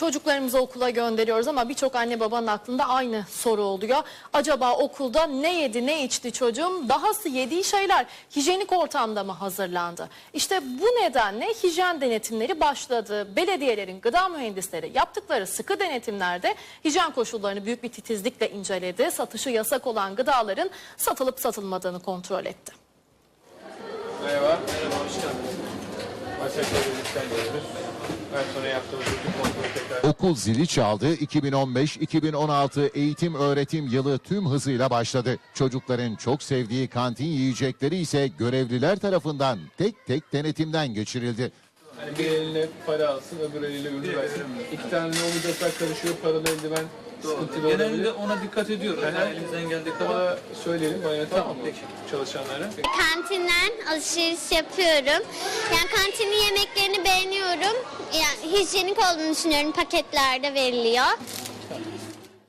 Çocuklarımızı okula gönderiyoruz ama birçok anne babanın aklında aynı soru oluyor. Acaba okulda ne yedi ne içti çocuğum? Dahası yediği şeyler hijyenik ortamda mı hazırlandı? İşte bu nedenle hijyen denetimleri başladı. Belediyelerin gıda mühendisleri yaptıkları sıkı denetimlerde hijyen koşullarını büyük bir titizlikle inceledi. Satışı yasak olan gıdaların satılıp satılmadığını kontrol etti. Merhaba. Merhaba, hoş geldiniz. Başakşehir Belediyesi'nden Okul zili çaldı. 2015-2016 eğitim öğretim yılı tüm hızıyla başladı. Çocukların çok sevdiği kantin yiyecekleri ise görevliler tarafından tek tek denetimden geçirildi. hani bir eline para alsın, öbür eliyle ürün versin. İki tane ne olacaklar karışıyor, paralı eldiven sıkıntılı Genelde olabilir. ona dikkat ediyoruz. Yani elimizden geldiği kadar. Ona söyleyelim, bana tamam mı? Çalışanlara. Kantinden alışveriş yapıyorum. Yani kantinin yemeklerini beğeniyorum. Yani hijyenik olduğunu düşünüyorum. Paketlerde veriliyor.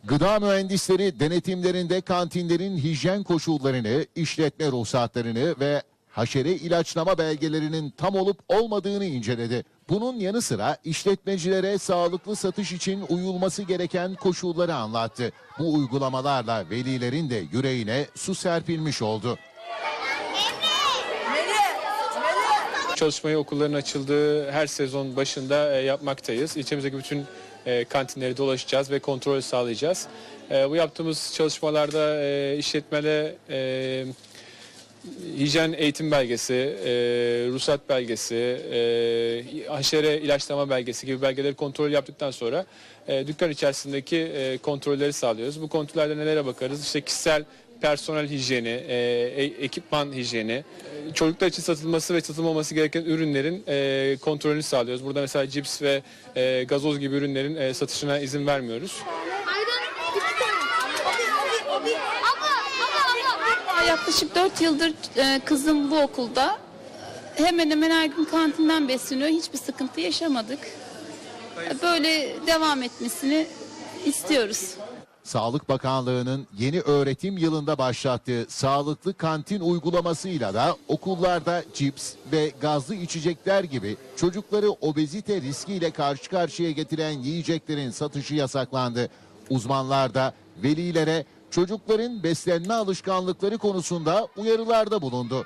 Gıda mühendisleri denetimlerinde kantinlerin hijyen koşullarını, işletme ruhsatlarını ve haşere ilaçlama belgelerinin tam olup olmadığını inceledi. Bunun yanı sıra işletmecilere sağlıklı satış için uyulması gereken koşulları anlattı. Bu uygulamalarla velilerin de yüreğine su serpilmiş oldu. Çalışmayı okulların açıldığı her sezon başında e, yapmaktayız. İlçemizdeki bütün e, kantinleri dolaşacağız ve kontrol sağlayacağız. E, bu yaptığımız çalışmalarda e, işletmede e, hijyen eğitim belgesi, e, ruhsat belgesi, e, haşere ilaçlama belgesi gibi belgeleri kontrol yaptıktan sonra e, dükkan içerisindeki e, kontrolleri sağlıyoruz. Bu kontrollerde nelere bakarız? İşte kişisel personel hijyeni, e, e- ekipman hijyeni, e, çocuklar için satılması ve satılmaması gereken ürünlerin e, kontrolünü sağlıyoruz. Burada mesela cips ve e, gazoz gibi ürünlerin e, satışına izin vermiyoruz. Yaklaşık 4 yıldır e, kızım bu okulda. Hemen hemen her gün kantinden besleniyor. Hiçbir sıkıntı yaşamadık. Böyle devam etmesini istiyoruz. Sağlık Bakanlığı'nın yeni öğretim yılında başlattığı sağlıklı kantin uygulamasıyla da okullarda cips ve gazlı içecekler gibi çocukları obezite riskiyle karşı karşıya getiren yiyeceklerin satışı yasaklandı. Uzmanlar da velilere çocukların beslenme alışkanlıkları konusunda uyarılarda bulundu.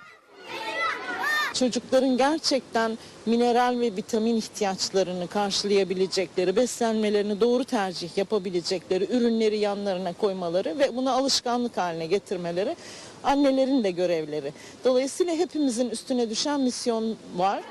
çocukların gerçekten mineral ve vitamin ihtiyaçlarını karşılayabilecekleri, beslenmelerini doğru tercih yapabilecekleri ürünleri yanlarına koymaları ve bunu alışkanlık haline getirmeleri annelerin de görevleri. Dolayısıyla hepimizin üstüne düşen misyon var.